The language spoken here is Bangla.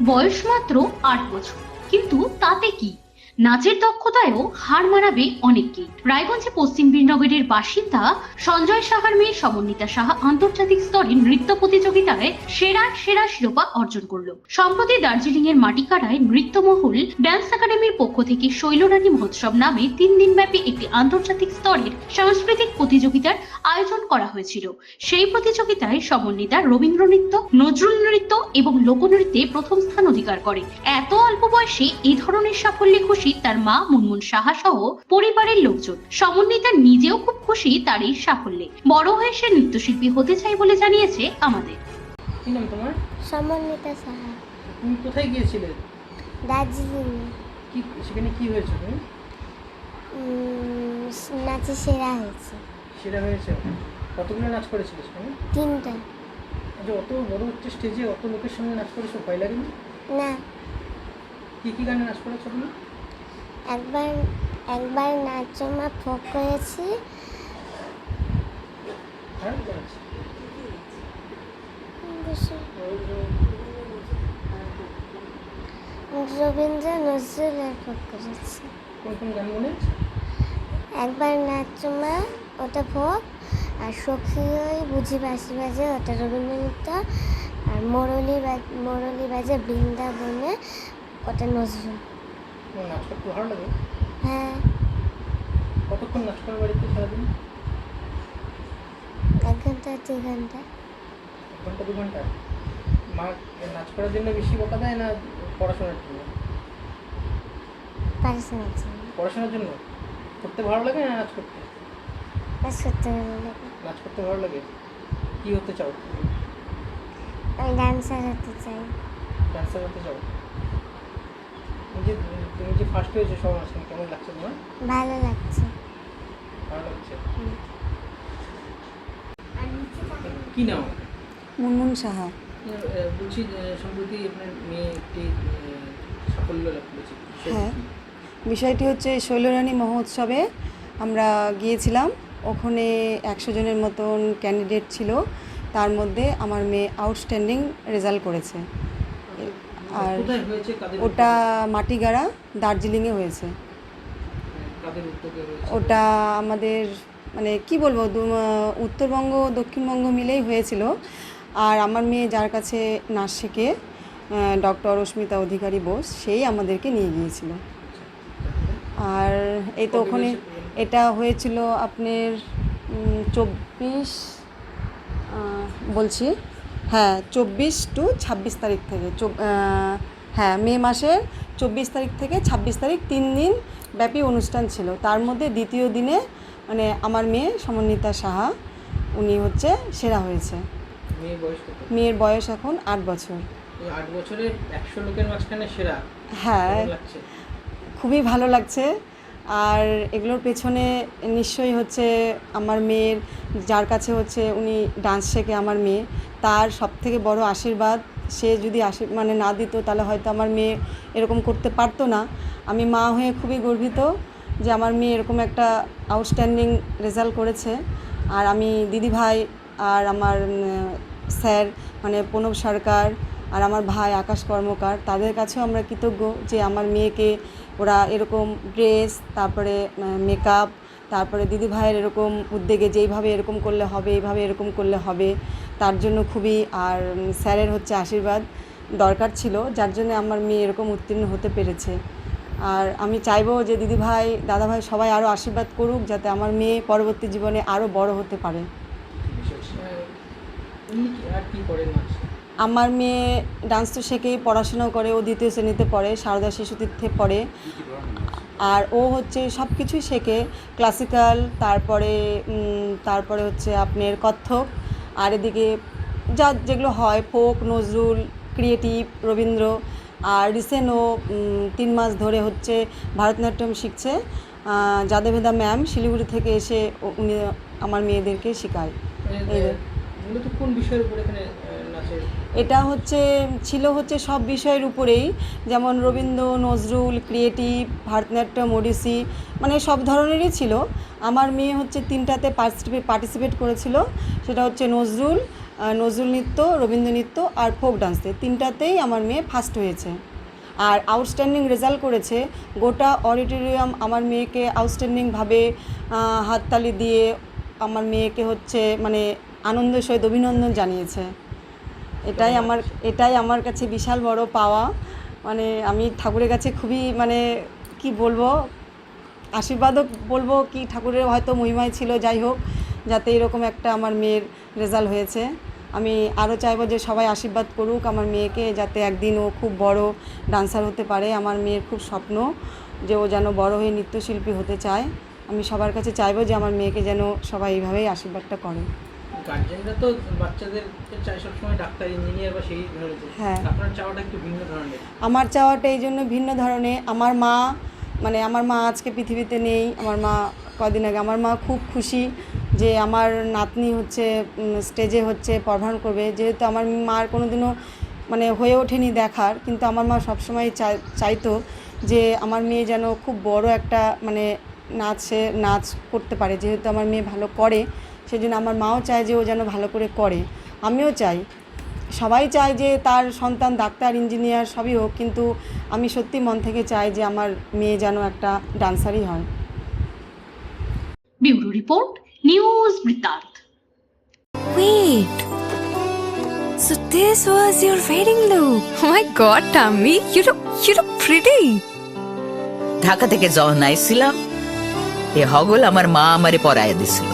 বয়স মাত্র আট বছর। কিন্তু তাতে কি? নাচের দক্ষতায়ও হার মানাবে অনেককেই রায়গঞ্জে পশ্চিম বীরনগরের বাসিন্দা সঞ্জয় সাহার মেয়ে সমন্বিতা সাহা আন্তর্জাতিক স্তরে নৃত্য প্রতিযোগিতায় সেরা সেরা শিরোপা অর্জন করল। সম্প্রতি দার্জিলিং এর মাটিকাড়ায় নৃত্যমহল ড্যান্স একাডেমির পক্ষ থেকে শৈলরানী মহোৎসব নামে তিন দিনব্যাপী একটি আন্তর্জাতিক স্তরের সাংস্কৃতিক প্রতিযোগিতার আয়োজন করা হয়েছিল। সেই প্রতিযোগিতায় সমন্বিতা রবীন্দ্র নৃত্য, নজরুল নৃত্য এবং লোকনৃত্যে প্রথম স্থান অধিকার করে। এত অল্প বয়সে এই ধরনের সাফল্যে খুশি তার মা মুনমুন সাহা সহ পরিবারের লোকজন। সমন্বিতা নিজেও খুব খুশি তার এই সাফল্যে। বড় হয়ে সে নৃত্যশিল্পী হতে চাই বলে জানিয়েছে আমাদের। কি নাম তোমার? সমন্বিতা সাহা। তুমি কোথায় গিয়েছিলে? দার্জিলিং। কি সেখানে কি হয়েছে তুমি? নাচে সেরা হয়েছে। সেটা হয়েছে। কতগুলো নাচ করেছিলে সেখানে? তিনটা। আচ্ছা অত বড় একটা স্টেজে অত লোকের সঙ্গে নাচ করেছ ভয় লাগেনি? না। কি কি গানে নাচ করেছ তুমি? একবার একবার নাচমা ফোক করেছি। রবীন্দ্র নজরুলের ফোক করেছি। একবার নাচমা ওটা ফোক আর সখী ওই বুঝি বাসি বাজে ওটা রবীন্দ্র নৃত্য আর মোরলি মোরলি বাজে বৃন্দাবনে ওটা নজরুল। তোমার নাচ করতে ভালো লাগে? হ্যাঁ। কতক্ষণ নাচ করার বাড়িতে সারাদিন? এক ঘণ্টা দুই ঘণ্টা। এক ঘণ্টা দু ঘণ্টা? মা নাচ করার জন্য বেশি বকা দেয় না পড়াশোনার জন্য? পড়াশোনার জন্য। পড়াশোনার জন্য? করতে ভালো লাগে না নাচ করতে? কাজ করতে ভালো লাগে। নাচ করতে ভালো লাগে? কি হতে চাও? আমি ডান্সার হতে চাই। ডান্সার হতে চাও? তুমি যে তুমি যে ফার্স্ট হয়েছো মাঝখানে কেমন লাগছে তোমার? ভালো লাগছে। ভালো লাগছে? কি নাম মুনমুন সাহা। বলছি সম্প্রতি আপনার মেয়ে একটি সাফল্য লাভ করেছে। হ্যাঁ। বিষয়টি হচ্ছে শৈলরানী মহোৎসবে আমরা গিয়েছিলাম। ওখানে একশো জনের মতন ক্যান্ডিডেট ছিল। তার মধ্যে আমার মেয়ে আউটস্ট্যান্ডিং রেজাল্ট করেছে। আর কাদের ওটা মাটিগাড়া দার্জিলিংয়ে হয়েছে। ওটা আমাদের মানে কি বলব উত্তরবঙ্গ দক্ষিণবঙ্গ মিলেই হয়েছিল। আর আমার মেয়ে যার কাছে নাচ শেখে ডক্টর অস্মিতা অধিকারী বোস সেই আমাদেরকে নিয়ে গিয়েছিল। আর এই তো ওখানে এটা হয়েছিল আপনার চব্বিশ বলছি হ্যাঁ চব্বিশ টু ছাব্বিশ তারিখ থেকে। হ্যাঁ মে মাসের চব্বিশ তারিখ থেকে ছাব্বিশ তারিখ তিন দিন ব্যাপী অনুষ্ঠান ছিল। তার মধ্যে দ্বিতীয় দিনে মানে আমার মেয়ে সমন্বিতা সাহা উনি হচ্ছে সেরা হয়েছে। মেয়ের বয়স এখন আট বছর। আট বছরের একশো লোকের মাঝখানে সেরা? হ্যাঁ। খুবই ভালো লাগছে। আর এগুলোর পেছনে নিশ্চয়ই হচ্ছে আমার মেয়ের যার কাছে হচ্ছে উনি ডান্স শেখে আমার মেয়ে। তার সব থেকে বড় আশীর্বাদ, সে যদি আশী মানে না দিত তাহলে হয়তো আমার মেয়ে এরকম করতে পারতো না। আমি মা হয়ে খুবই গর্বিত যে আমার মেয়ে এরকম একটা আউটস্ট্যান্ডিং রেজাল্ট করেছে। আর আমি দিদিভাই আর আমার স্যার মানে প্রণব সরকার আর আমার ভাই আকাশ কর্মকার, তাদের কাছেও আমরা কৃতজ্ঞ যে আমার মেয়েকে ওরা এরকম ড্রেস তারপরে মেকআপ তারপরে দিদি ভাইয়ের এরকম উদ্যোগে যে এইভাবে এরকম করলে হবে, এইভাবে এরকম করলে হবে। তার জন্য খুবই আর স্যারের হচ্ছে আশীর্বাদ দরকার ছিল যার জন্য আমার মেয়ে এরকম উত্তীর্ণ হতে পেরেছে। আর আমি চাইব যে দিদি ভাই দাদা ভাই সবাই আরও আশীর্বাদ করুক যাতে আমার মেয়ে পরবর্তী জীবনে আরও বড় হতে পারে। আমার মেয়ে ডান্স তো শেখেই পড়াশোনাও করে ও দ্বিতীয় শ্রেণীতে পড়ে সারদা শিশু তীর্থে পড়ে। আর ও হচ্ছে সব কিছুই শেখে ক্লাসিক্যাল তারপরে তারপরে হচ্ছে আপনার কত্থক। আর এদিকে যা যেগুলো হয় ফোক নজরুল ক্রিয়েটিভ রবীন্দ্র আর রিসেন্ট ও তিন মাস ধরে হচ্ছে ভারতনাট্যম শিখছে যাদেভেদা যাদবেদা ম্যাম শিলিগুড়ি থেকে এসে উনি আমার মেয়েদেরকে শেখায়। মানে, এই কোন বিষয়ের উপর এখানে এটা হচ্ছে, ছিল হচ্ছে সব বিষয়ের উপরেই। যেমন রবীন্দ্র, নজরুল ক্রিয়েটিভ ভারতনাট্যম, ওডিসি মানে সব ধরনেরই ছিল। আমার মেয়ে হচ্ছে তিনটাতে পার্টিসিপেট পার্টিসিপেট করেছিল। সেটা হচ্ছে নজরুল নজরুল নৃত্য, রবীন্দ্র নৃত্য আর ফোক ডান্সে তিনটাতেই আমার মেয়ে ফার্স্ট হয়েছে। আর আউটস্ট্যান্ডিং রেজাল্ট করেছে। গোটা অডিটোরিয়াম আমার মেয়েকে আউটস্ট্যান্ডিংভাবে হাততালি দিয়ে আমার মেয়েকে হচ্ছে মানে আনন্দের সহিত অভিনন্দন জানিয়েছে। এটাই আমার এটাই আমার কাছে বিশাল বড় পাওয়া। মানে আমি ঠাকুরের কাছে খুবই মানে কি বলব, আশীর্বাদও বলব কি ঠাকুরের হয়তো মহিমায় ছিল, যাই হোক, যাতে এরকম একটা আমার মেয়ের রেজাল্ট হয়েছে। আমি আরও চাইব যে সবাই আশীর্বাদ করুক আমার মেয়েকে, যাতে একদিন ও খুব বড় ডান্সার হতে পারে। আমার মেয়ের খুব স্বপ্ন যে ও যেন বড় হয়ে নৃত্যশিল্পী হতে চায়। আমি সবার কাছে চাইব যে আমার মেয়েকে যেন সবাই এইভাবেই আশীর্বাদটা করে। গার্জেনরা তো বাচ্চাদের চায় সবসময় ডাক্তার ইঞ্জিনিয়ার বা সেই ধরনের। হ্যাঁ। আপনার চাওয়াটা একটু ভিন্ন ধরনের। আমার চাওয়াটা এই জন্য ভিন্ন ধরনের। আমার মা মানে আমার মা আজকে পৃথিবীতে নেই। আমার মা কদিন আগে আমার মা খুব খুশি যে আমার নাতনি হচ্ছে স্টেজে হচ্ছে পারফর্ম করবে। যেহেতু আমার মার কোনোদিনও মানে হয়ে ওঠেনি দেখার কিন্তু আমার মা সবসময় চাই চাইতো যে আমার মেয়ে যেন খুব বড় একটা মানে নাচে নাচ করতে পারে। যেহেতু আমার মেয়ে ভালো করে সেই জন্য আমার মাও চায় যে ও যেন ভালো করে করে আমিও চাই সবাই চায় যে তার সন্তান ডাক্তার ইঞ্জিনিয়ার সবই হোক কিন্তু আমি সত্যি মন থেকে চাই যে আমার মেয়ে যেন একটা ডান্সারই হয় ব্যুরো রিপোর্ট নিউজ বৃত্তান্ত Wait. So this was your wedding look. Oh my god, Tammy, you look you look pretty. Dhaka থেকে যখন আইছিলাম এ হগল আমার মা আমারে পরায় দিছিল